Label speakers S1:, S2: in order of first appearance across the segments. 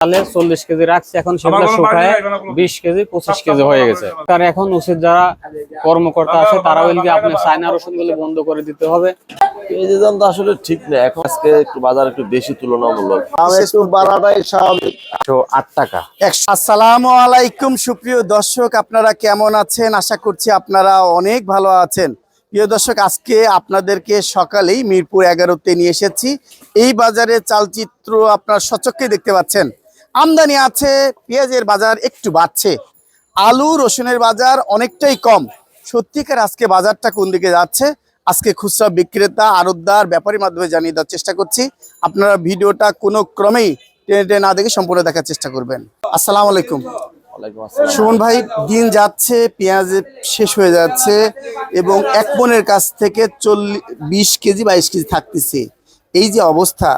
S1: তাহলে চল্লিশ কেজি রাখছি। এখন সেগুলো শুকায় বিশ কেজি পঁচিশ কেজি হয়ে গেছে। তার এখন উচিত যারা কর্মকর্তা আছে তারা বলবে আপনি চায়না রসুনগুলো বন্ধ করে দিতে হবে।
S2: পেঁয়াজের দাম তো আসলে ঠিক না এখন আজকে একটু বাজার একটু বেশি তুলনামূলক। দাম একটু বাড়াটাই স্বাভাবিক।
S1: একশো আট টাকা।
S3: আসসালামু আলাইকুম সুপ্রিয় দর্শক আপনারা কেমন আছেন? আশা করছি আপনারা অনেক ভালো আছেন। প্রিয় দর্শক আজকে আপনাদেরকে সকালেই মিরপুর এগারোতে নিয়ে এসেছি। এই বাজারে চালচিত্র আপনার সচক্ষে দেখতে পাচ্ছেন। আমদানি আছে পেঁয়াজের বাজার একটু বাড়ছে। আলু রসুনের বাজার অনেকটাই কম। সত্যিকার আজকে বাজারটা কোন দিকে যাচ্ছে? আজকে খুচরা বিক্রেতা আড়তদার ব্যাপারীর মাধ্যমে জানিয়ে দেওয়ার চেষ্টা করছি। আপনারা ভিডিওটা কোনো ক্রমেই টেনে টেনে না দেখে সম্পূর্ণ দেখার চেষ্টা করবেন। আসসালামু আলাইকুম। সুমন ভাই দিন যাচ্ছে পেঁয়াজ শেষ হয়ে যাচ্ছে এবং এক মনের কাছ থেকে চল্লিশ বিশ কেজি বাইশ কেজি থাকতেছে। এই যে অবস্থা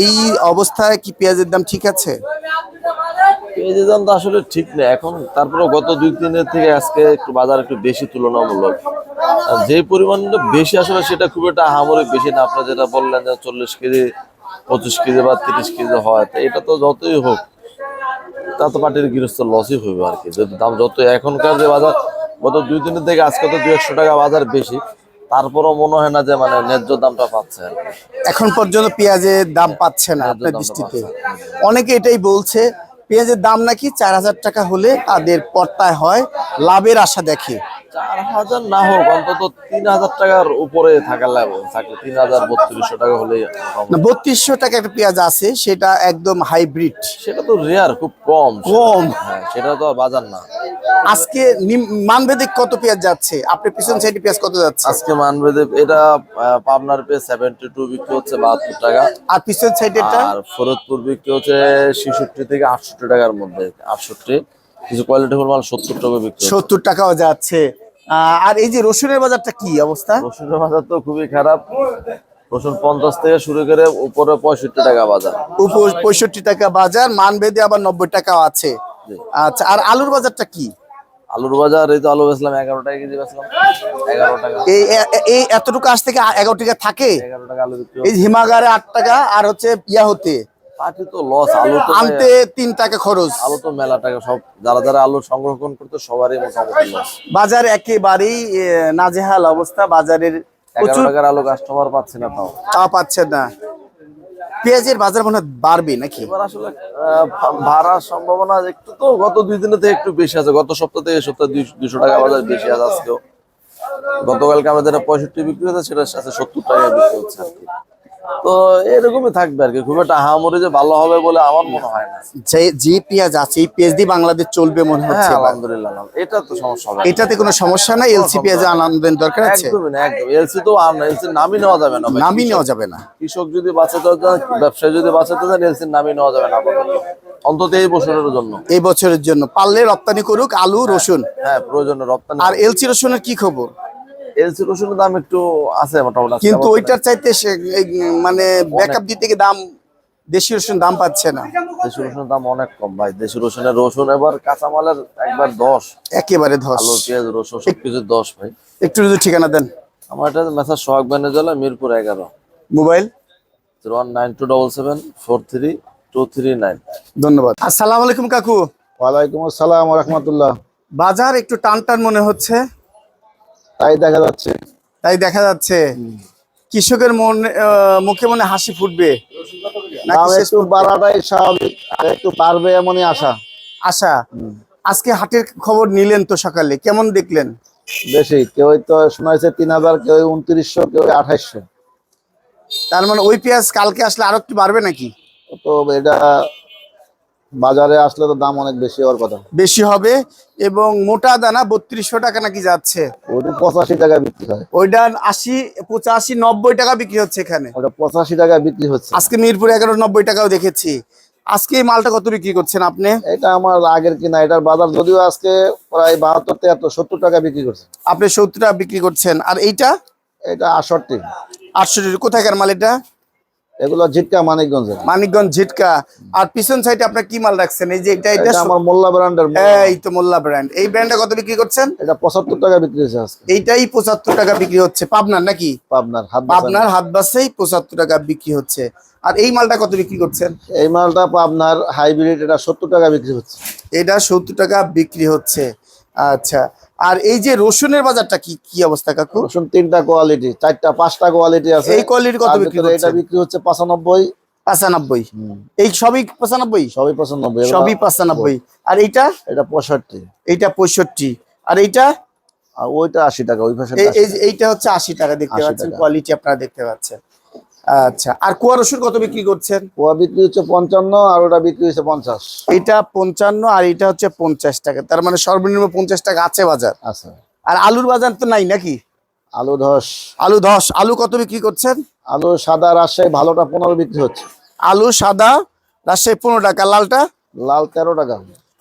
S3: এই অবস্থায় কি পেঁয়াজের দাম ঠিক আছে?
S2: পেঁয়াজের দাম তো আসলে ঠিক না এখন তারপরে গত দুই দিনের থেকে আজকে একটু বাজার একটু বেশি তুলনামূলক। যে পরিমাণটা বেশি আসলে সেটা খুব একটা আহামরি বেশি না। আপনারা যেটা বললেন যে চল্লিশ কেজি, পঁচিশ কেজি বা তিরিশ কেজি হয়, তো এটা তো যতই হোক তা তো পার্টির গৃহস্থ লসই হবে আর কি। যদি দাম যত এখনকার যে বাজার, গত দুই দিনের থেকে আজকে তো দু একশো টাকা বাজার বেশি। তারপরও মনে হয় না যে মানে ন্যায্য দামটা পাচ্ছে।
S3: এখন পর্যন্ত পেঁয়াজের দাম পাচ্ছে না আপনার দৃষ্টিতে। অনেকে এটাই বলছে পেঁয়াজের দাম নাকি চার হাজার টাকা হলে তাদের পর্তায় হয় লাভের আশা দেখে।
S2: চার হাজার না হোক অন্তত তিন হাজার টাকার উপরে লাগবে থাকলে তিন হাজার বত্রিশশো টাকা হলে
S3: বত্রিশশো টাকা একটা পেঁয়াজ আছে সেটা একদম হাইব্রিড।
S2: সেটা তো রেয়ার খুব কম।
S3: কম।
S2: হ্যাঁ সেটা তো আর বাজার না।
S3: আজকে মানভেদে কত পেঁয়াজ যাচ্ছে? আপনার পিছন সাইডে পেঁয়াজ কত যাচ্ছে?
S2: আজকে মানবেদে এটা পাবনার পে সেভেন্টি টু বিক্রি হচ্ছে বাহাত্তর টাকা।
S3: আর পিছন সাইডেরটা?
S2: আর ফরদপুর বিক্রি হচ্ছে ছেষট্টি থেকে আটষট্টি টাকার মধ্যে আটষট্টি। কিছু কোয়ালিটি মাল সত্তর টাকা বিক্রি
S3: সত্তর টাকাও যাচ্ছে। আর এই যে রসুনের বাজারটা কি অবস্থা?
S2: রসুনের বাজার তো খুবই খারাপ। রসুন পঞ্চাশ থেকে শুরু করে উপরে পঁয়ষট্টি টাকা বাজার।
S3: উপর পঁয়ষট্টি টাকা বাজার মানভেদে আবার নব্বই টাকাও আছে। আচ্ছা আর আলুর বাজারটা কি?
S2: আলুর বাজার এই তো আলু বেচলাম এগারো টাকা কেজি বেচলাম। এগারো টাকা।
S3: এই এই এতটুকু আজ থেকে এগারো টাকা থাকে?
S2: এগারো টাকা আলু বিক্রি
S3: এই হিমাগারে আট টাকা আর হচ্ছে ইয়া হতে।
S2: পাটি তো লস আলু তো
S3: আনতে তিন টাকা খরচ।
S2: আলু তো মেলা টাকা সব যারা যারা আলু সংরক্ষণ করতে সবারই মোটামুটি লস
S3: বাজার একেবারেই নাজেহাল অবস্থা। বাজারের প্রচুর
S2: টাকার আলু কাস্টমার পাচ্ছি না তাও।
S3: তা পাচ্ছে না। পেঁয়াজের বাজার মনে বাড়বে নাকি?
S2: আসলে ভাড়ার সম্ভাবনা একটু তো গত দুই দিনে থেকে একটু বেশি আছে। গত সপ্তাহ থেকে সপ্তাহে দুইশো টাকা বাজার বেশি আছে আজকেও। গতকালকে আমাদের পঁয়ষট্টি বিক্রি হচ্ছে সেটা সাথে সত্তর টাকা বিক্রি হচ্ছে আর কি তো এরকমই থাকবে আর কি। খুব একটা হামরি যে ভালো হবে বলে আমার মনে হয় না।
S3: যে যে পেঁয়াজ আছে এই পেঁয়াজ দিয়ে বাংলাদেশ চলবে মনে
S2: হ্যাঁ
S3: হচ্ছে
S2: আলহামদুলিল্লাহ এটা তো সমস্যা হবে
S3: এটাতে কোনো সমস্যা নাই? এলসি পেঁয়াজে আনন্দের দরকার আছে?
S2: একদমই না একদম এলসি তো আর না এলসির নামই নেওয়া যাবে না।
S3: নামই নেওয়া যাবে না।
S2: কৃষক যদি বাঁচাতে চান ব্যবসায়ী যদি বাঁচাতে চান এলসির নামই নেওয়া যাবে না অন্তত এই বছরের জন্য।
S3: এই বছরের জন্য। পারলে রপ্তানি করুক আলু রসুন।
S2: হ্যাঁ প্রয়োজনে রপ্তানি
S3: আর এলসি রসুনের কি খবর?
S2: এলসি রসুনের দাম একটু আছে মোটামুটি
S3: কিন্তু ওইটার চাইতে মানে ব্যাকআপ দিতে গিয়ে দাম দেশি রসুন দাম পাচ্ছে না।
S2: দেশি রসুনের দাম অনেক কম ভাই। দেশি রসুনের রসুন এবার কাঁচামালের একবার দশ।
S3: একেবারে ধস
S2: আলু পেঁয়াজ রসুন সবকিছু দশ ভাই।
S3: একটু যদি ঠিকানা দেন।
S2: আমার এটা মেসার সোহাগ বেনেজলা মিরপুর এগারো।
S3: Mobile?
S2: One nine two double seven four three two three nine.
S3: ধন্যবাদ। আসসালামু আলাইকুম কাকু।
S4: ওয়ালাইকুম আসসালাম রহমতুল্লাহ।
S3: বাজার একটু টান টান মনে হচ্ছে।
S4: তাই দেখা যাচ্ছে।
S3: তাই দেখা যাচ্ছে। কৃষকের মনে মুখে মনে হাসি ফুটবে।
S4: একটু বাড়াটাই স্বাভাবিক আর একটু বাড়বে এমনই আশা।
S3: আশা। আজকে হাটের খবর নিলেন তো সকালে কেমন দেখলেন?
S4: বেশি কেউ তো শোনাইছে তিন হাজার কেউ উনত্রিশশো কেউ আঠাইশশো।
S3: তার মানে ওই পেঁয়াজ কালকে আসলে আরও একটু বাড়বে নাকি?
S4: তো এটা বাজারে আসলে তো দাম অনেক বেশি হওয়ার কথা।
S3: বেশি হবে এবং মোটা দানা বত্রিশশো টাকা নাকি যাচ্ছে।
S4: ওটা পঁচাশি টাকা বিক্রি হয়।
S3: ওইটা আশি পঁচাশি নব্বই টাকা বিক্রি হচ্ছে এখানে।
S4: ওটা পঁচাশি টাকা বিক্রি হচ্ছে।
S3: আজকে মিরপুর এগারো নব্বই টাকাও দেখেছি। আজকে এই মালটা কত বিক্রি করছেন আপনি?
S4: এটা আমার আগের কিনা এটার বাজার যদিও আজকে প্রায় বাহাত্তর তিয়াত্তর সত্তর টাকা বিক্রি করছে।
S3: আপনি সত্তর টাকা বিক্রি করছেন। আর এইটা?
S4: এটা আটষট্টি।
S3: আটষট্টি কোথাকার মাল এটা?
S4: এগুলো জিটকা মানিকগঞ্জের।
S3: মানিকগঞ্জ ঝিটকা। আর পিছন সাইডে আপনার কি মাল রাখছেন? এই যে এটা এটা
S4: আমার মোল্লা ব্র্যান্ডের
S3: এই তো মোল্লা ব্র্যান্ড। এই ব্র্যান্ডটা কত বিক্রি করছেন?
S4: এটা পঁচাত্তর টাকা বিক্রি হয়েছে আজকে।
S3: এইটাই পঁচাত্তর টাকা বিক্রি হচ্ছে। পাবনার নাকি?
S4: পাবনার হাত
S3: পাবনার হাত বাসেই পঁচাত্তর টাকা বিক্রি হচ্ছে। আর এই মালটা কত বিক্রি করছেন?
S4: এই মালটা পাবনার হাইব্রিড এটা সত্তর টাকা বিক্রি হচ্ছে।
S3: এটা সত্তর টাকা বিক্রি হচ্ছে। আচ্ছা। আর এই যে রসুনের বাজারটা কি কি অবস্থা কাকু?
S4: রসুন তিনটা কোয়ালিটি চারটা পাঁচটা কোয়ালিটি আছে।
S3: এই কোয়ালিটি কত বিক্রি
S4: ভিতরে এটা বিক্রি হচ্ছে পঁচানব্বই।
S3: পঁচানব্বই। এই সবই পঁচানব্বই?
S4: সবই পঁচানব্বই এগুলো-
S3: সবই পঁচানব্বই। আর এইটা?
S4: এটা পঁয়ষট্টি।
S3: এইটা পঁয়ষট্টি। আর এইটা?
S4: আর ওইটা আশি টাকা ওই পাশে
S3: এই- এই এইটা হচ্ছে আশি টাকা দেখতে পাচ্ছেন কোয়ালিটি আপনারা দেখতে পাচ্ছেন। আচ্ছা আর কুয়া রসুন কত বিক্রি করছেন?
S4: কুয়া বিক্রি হচ্ছে পঞ্চান্ন আর ওটা বিক্রি হচ্ছে পঞ্চাশ।
S3: এটা পঞ্চান্ন আর এটা হচ্ছে পঞ্চাশ টাকা। তার মানে সর্বনিম্ন পঞ্চাশ টাকা আছে বাজার।
S4: আছে।
S3: আর আলুর বাজার তো নাই নাকি?
S4: আলু ধস
S3: আলু ধস আলু কত বিক্রি করছেন?
S4: আলু সাদা রাজশাহী ভালোটা পনেরো বিক্রি হচ্ছে।
S3: আলু সাদা রাজশাহী পনেরো টাকা লালটা?
S4: লাল তেরো টাকা।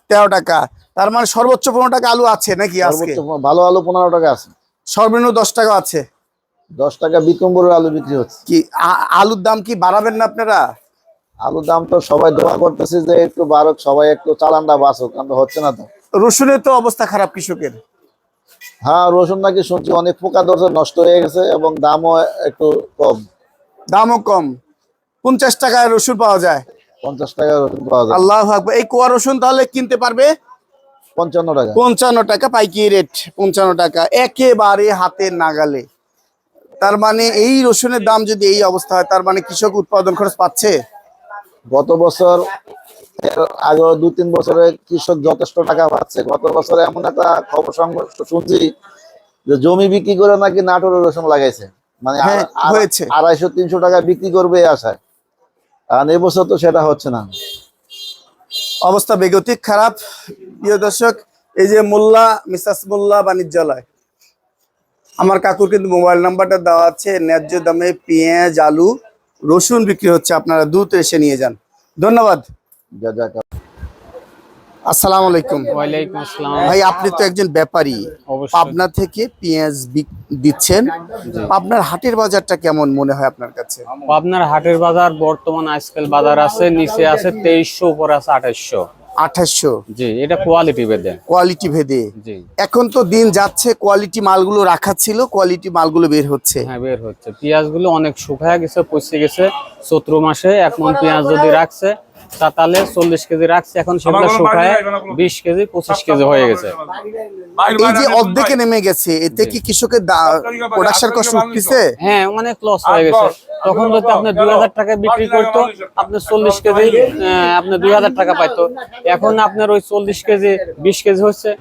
S3: তেরো টাকা। তার মানে সর্বোচ্চ পনেরো টাকা আলু আছে নাকি আজকে?
S4: ভালো আলু পনেরো টাকা আছে।
S3: সর্বনিম্ন দশ টাকা আছে।
S4: দশ টাকা বিকম্বরের আলু বিক্রি হচ্ছে।
S3: কি আলুর দাম কি বাড়াবেন না আপনারা?
S4: আলুর দাম তো সবাই দোয়া করতেছে যে একটু বাড়ুক সবাই একটু চালানটা বাঁচুক কিন্তু হচ্ছে না তো।
S3: রসুনের তো অবস্থা খারাপ কৃষকের।
S4: হ্যাঁ রসুন নাকি শুনছি অনেক পোকা ধরছে নষ্ট হয়ে গেছে এবং দামও একটু কম।
S3: দামও কম। পঞ্চাশ টাকায় রসুন পাওয়া যায়।
S4: পঞ্চাশ টাকা রসুন পাওয়া যায়।
S3: আল্লাহ আকবার। এই কোয়া রসুন তাহলে কিনতে পারবে?
S4: পঞ্চান্ন টাকা।
S3: পঞ্চান্ন টাকা পাইকি রেট পঞ্চান্ন টাকা। একেবারে হাতের নাগালে। তার মানে এই রসুনের দাম যদি এই অবস্থা হয় তার মানে কৃষক উৎপাদন খরচ পাচ্ছে?
S4: গত বছর আগে দু তিন বছরে কৃষক যথেষ্ট টাকা পাচ্ছে। গত বছরে এমন একটা খবর শুনছি যে জমি বিক্রি করে নাকি নাটোরের রসুন লাগাইছে। মানে
S3: হ্যাঁ, হয়েছে।
S4: আড়াইশো তিনশো টাকা বিক্রি করবে আশায়। আর এবছর তো সেটা হচ্ছে না।
S3: অবস্থা বেগতিক খারাপ। প্রিয় দর্শক এই যে মোল্লা মিসাস মোল্লা বাণিজ্যালয় আমার কাকুর কিন্তু মোবাইল নাম্বারটা দেওয়া আছে ন্যায্য দামে পেঁয়াজ আলু রসুন বিক্রি হচ্ছে আপনারা দ্রুত এসে নিয়ে যান। ধন্যবাদ। আসসালামু আলাইকুম।
S1: ওয়ালাইকুম আসসালাম।
S3: ভাই আপনি তো একজন ব্যাপারী। পাবনা থেকে পেঁয়াজ দিচ্ছেন। আপনার হাটের বাজারটা কেমন মনে হয় আপনার কাছে?
S1: আপনার হাটের বাজার বর্তমান আজকাল বাজার আছে নিচে আছে তেইশশো উপর আছে আঠাইশশো।
S3: আঠাশশো।
S1: জি এটা কোয়ালিটি ভেদে।
S3: কোয়ালিটি ভেদে।
S1: জি।
S3: এখন তো দিন যাচ্ছে কোয়ালিটি মালগুলো রাখা ছিল কোয়ালিটি মালগুলো বের হচ্ছে।
S1: হ্যাঁ বের হচ্ছে। পেঁয়াজগুলো অনেক শুকায় গেছে পচে গেছে চৈত্র মাসে এক মন পেঁয়াজ যদি রাখছে তা তাহলে চল্লিশ কেজি রাখছে। এখন সেগুলো শুকায় বিশ কেজি পঁচিশ কেজি হয়ে গেছে।
S3: এই যে অর্ধেকে নেমে গেছে এতে কি কৃষকের প্রোডাকশন কষ্ট উঠতেছে
S1: হ্যাঁ অনেক লস হয়ে গেছে। তখন যদি আপনি দুই হাজার টাকা বিক্রি করতো আপনি চল্লিশ কেজি আপনি দুই হাজার টাকা পাইতো। এখন আপনার ওই চল্লিশ কেজি বিশ কেজি হচ্ছে।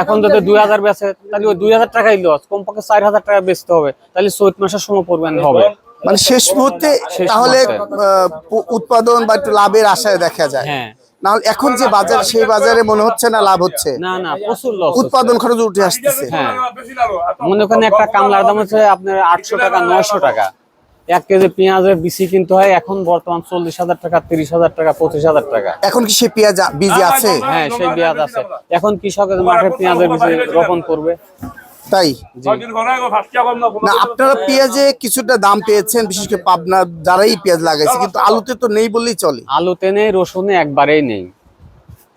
S1: এখন যদি দুই হাজার বেচে তাহলে ওই দুই হাজার টাকাই লস কমপক্ষে চার হাজার টাকা বেচতে হবে। তাহলে চৈত মাসের সময় পরিমাণ হবে।
S3: মানে শেষ মুহূর্তে তাহলে উৎপাদন বা একটু লাভের আশায় দেখা যায়।
S1: হ্যাঁ।
S3: নাহলে এখন যে বাজার সেই বাজারে মনে হচ্ছে না লাভ হচ্ছে?
S1: না না প্রচুর লস
S3: উৎপাদন খরচ উঠে আসতেছে।
S1: হ্যাঁ। মনে করেন একটা কামলার দাম হচ্ছে আপনার আটশো টাকা নয়শো টাকা। এক কেজি পেঁয়াজের বিসি কিনতে হয় এখন বর্তমান চল্লিশ হাজার টাকা তিরিশ হাজার টাকা পঁচিশ হাজার টাকা।
S3: এখন কি সে পেঁয়াজ বীজ আছে?
S1: হ্যাঁ সেই পেঁয়াজ আছে। এখন কৃষকের মাঠে পেঁয়াজের বীজ রোপণ করবে।
S3: তাই? না আপনারা পেঁয়াজে কিছুটা দাম পেয়েছেন বিশেষ করে পাবনা যারাই পেঁয়াজ লাগাইছে কিন্তু আলুতে তো নেই বললেই চলে।
S1: আলুতে নেই রসুনে একবারেই নেই।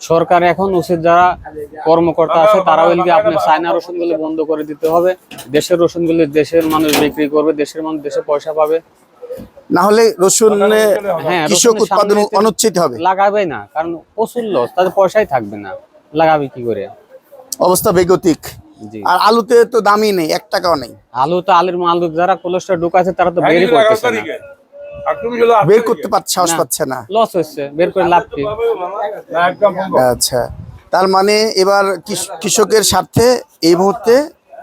S1: সরকার এখন উচিত যারা কর্মকর্তা আছে তারা কি আপনার চায়না রসুনগুলো বন্ধ করে দিতে হবে। দেশের রসুনগুলো দেশের মানুষ বিক্রি করবে দেশের মানুষ দেশে পয়সা পাবে।
S3: না হলে রসুনে
S1: হ্যাঁ
S3: কৃষক উৎপাদন
S1: সামনে
S3: অনুচ্ছেদ হবে।
S1: লাগাবে না কারণ প্রচুর লস তাদের পয়সাই থাকবে না লাগাবে কি করে?
S3: অবস্থা বেগতিক। আর আলুতে তো দামই নেই এক টাকাও নেই।
S1: আলু তো আলুর আলু যারা কোলেস্ট্রল ঢুকাছে তারা তো বেরই করতেছে না।
S3: বের করতে পারছে সাহস পাচ্ছে না।
S1: লস হচ্ছে বের করে লাভ কি?
S3: আচ্ছা তার মানে এবার কৃষ- কৃষকের স্বার্থে এই মুহূর্তে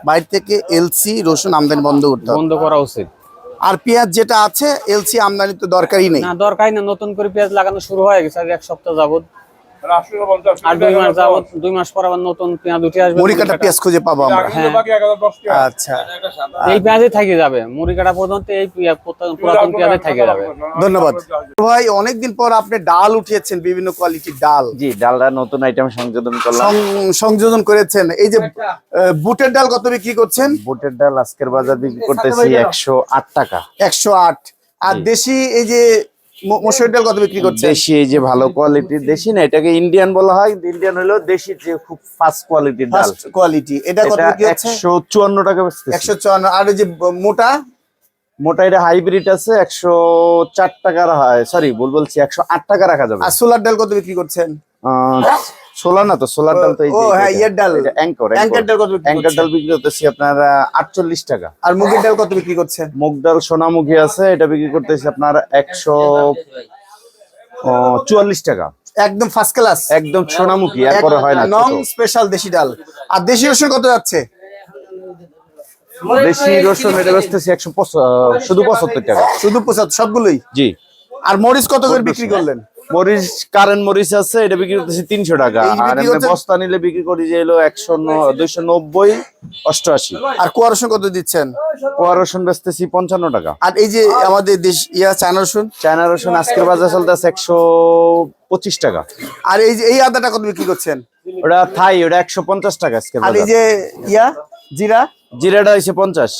S3: বাইরে থেকে এলসি রসুন আমদানি বন্ধ করতে
S1: বন্ধ করা উচিত।
S3: আর পেঁয়াজ যেটা আছে এলসি আমদানি তো দরকারই নেই।
S1: না দরকারই না নতুন করে পেঁয়াজ লাগানো শুরু হয়ে গেছে এক সপ্তাহ যাবত আর দুই মাস যাবত দুই মাস পর আবার নতুন পেঁয়াজ উঠে আসবে।
S3: মুড়ি কাটা পেঁয়াজ খুঁজে পাবো আমরা।
S1: হ্যাঁ।
S3: আচ্ছা।
S1: এই পেঁয়াজই থেকে যাবে। মুড়ি কাটা পর্যন্ত এই পুরাতন পুরাতন পেঁয়াজই থেকে যাবে।
S3: ধন্যবাদ। ভাই অনেকদিন পর আপনি ডাল উঠিয়েছেন বিভিন্ন কোয়ালিটির ডাল।
S5: জি ডালটা নতুন আইটেম সংযোজন করলাম।
S3: সংযোজন করেছেন। এই যে বুটের ডাল কত বিক্রি করছেন?
S5: বুটের ডাল আজকের বাজার বিক্রি করতেছি একশো আট টাকা।
S3: একশো আট। আর দেশি এই যে মসুর ডাল কত বিক্রি করছে
S5: দেশি এই যে ভালো কোয়ালিটির দেশি না এটাকে ইন্ডিয়ান বলা হয়। ইন্ডিয়ান হলো দেশি যে খুব ফাস্ট কোয়ালিটির ডাল।
S3: কোয়ালিটি এটা কত বিক্রি হচ্ছে?
S5: একশো চুয়ান্ন টাকা বেচতেছে।
S3: একশো চুয়ান্ন আর ওই যে মোটা?
S5: মোটা এটা হাইব্রিড আছে একশো চার টাকার হয় সরি ভুল বলছি একশো আট টাকা রাখা যাবে।
S3: আর সোলার ডাল কত বিক্রি করছেন?
S5: সোলার না তো সোলার ডাল তো এই
S3: হ্যাঁ, ইয়ের ডাল।
S5: Anchor
S3: anchor. ডাল কত
S5: অ্যাঙ্কর ডাল বিক্রি করতেছি আপনার আটচল্লিশ টাকা।
S3: আর মুগের ডাল কত বিক্রি করছেন
S5: মুগ ডাল সোনামুখী আছে এটা বিক্রি করতেছি আপনার একশো চুয়াল্লিশ টাকা।
S3: একদম ফার্স্ট ক্লাস
S5: একদম সোনামুখী এরপরে হয় না
S3: নং স্পেশাল দেশি ডাল। আর দেশি রসুন কত যাচ্ছে?
S5: দেশি রসুন এটা বেচতেছি একশো শুধু পঁচাত্তর টাকা।
S3: শুধু পঁচাত্তর সবগুলোই?
S5: জি।
S3: আর মরিচ কত করে বিক্রি করলেন?
S5: মরিচ কারেন্ট মরিচ আছে এটা বিক্রি করতেছি তিনশো টাকা। আর এমনি বস্তা নিলে বিক্রি করি যে এলো একশো দুইশো নব্বই অষ্টআশি।
S3: আর কুয়া রসুন কত দিচ্ছেন?
S5: কোয়া রসুন বেচতেছি পঞ্চান্ন টাকা।
S3: আর এই যে আমাদের দেশ ইয়া চায়না রসুন?
S5: চায়না রসুন আজকের বাজার চলতে আছে একশো পঁচিশ টাকা।
S3: আর এই যে এই আদাটা কত বিক্রি করছেন?
S5: ওটা থাই ওটা একশো পঞ্চাশ টাকা আজকের
S3: আর এই যে ইয়া জিরা?
S5: জিরাটা হয়েছে পঞ্চাশ।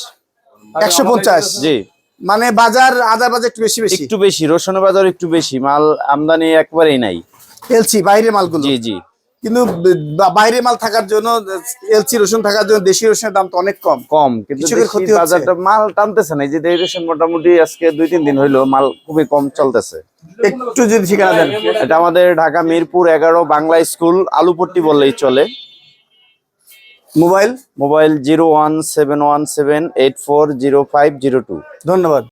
S3: একশো পঞ্চাশ।
S5: জি।
S3: মানে বাজার আদার বাজার একটু বেশি বেশি?
S5: একটু বেশি রসুনের বাজার একটু বেশি মাল আমদানি একবারেই নাই।
S3: এলসি বাইরের মালগুলো?
S5: জি জি।
S3: কিন্তু বাইরে মাল থাকার জন্য এলসি রসুন থাকার জন্য দেশি রসুনের দাম তো অনেক কম।
S5: কম কিন্তু
S3: ক্ষতি
S5: বাজারটা মাল টানতেছে না এই যে দেশি রসুন মোটামুটি আজকে দুই তিন দিন হইল মাল খুবই কম চলতেছে।
S3: একটু যদি ঠিকানা দেন
S5: এটা আমাদের ঢাকা মিরপুর এগারো বাংলা স্কুল আলুপট্টি বললেই চলে।
S3: Mobile?
S5: Mobile zero one seven one seven eight four zero five zero two.
S3: ধন্যবাদ।